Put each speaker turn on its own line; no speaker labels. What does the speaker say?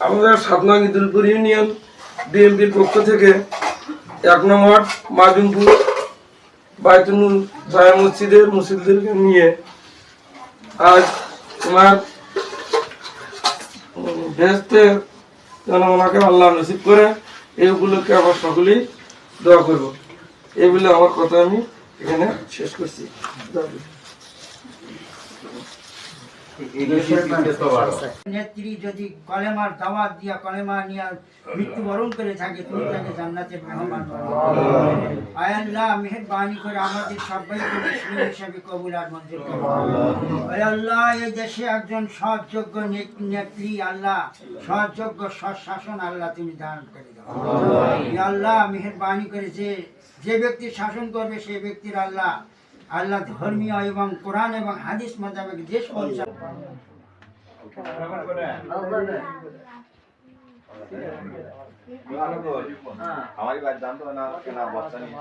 আমাদের সাতনাং ইদুলপুর ইউনিয়ন বিএনপির পক্ষ থেকে এক নম্বর মাজুমপুর বাইতুল জায়া মসজিদের মসজিদদেরকে নিয়ে আজ তোমার ভেস্তে যেন ওনাকে আল্লাহ নসিব করে এই উপলক্ষে আবার সকলেই দোয়া করব। এই বলে আমার কথা আমি এখানে শেষ করছি।
নেত্রী যদি কলেমার দাওয়াত দিয়া কলেমা নিয়ে মৃত্যুবরণ করে থাকে তুমি তাকে জান্নাতের মেহমান বানাও। আয় করে আমাদের সবাইকে মুসলিম হিসাবে কবুল আর মঞ্জুর আল্লাহ এই দেশে একজন সৎযোগ্য নেত্রী আল্লাহ সৎযোগ্য সৎ শাসন আল্লাহ তুমি দান করে দাও। আল্লাহ মেহেরবানি করে যে যে ব্যক্তি শাসন করবে সেই ব্যক্তির আল্লাহ আল্লাহ ধর্মীয় এবং কোরআন এবং হাদিস মোতাবেক দেশ পরিচালনা
हमारी बात जानते हो ना के ना बच्चा नहीं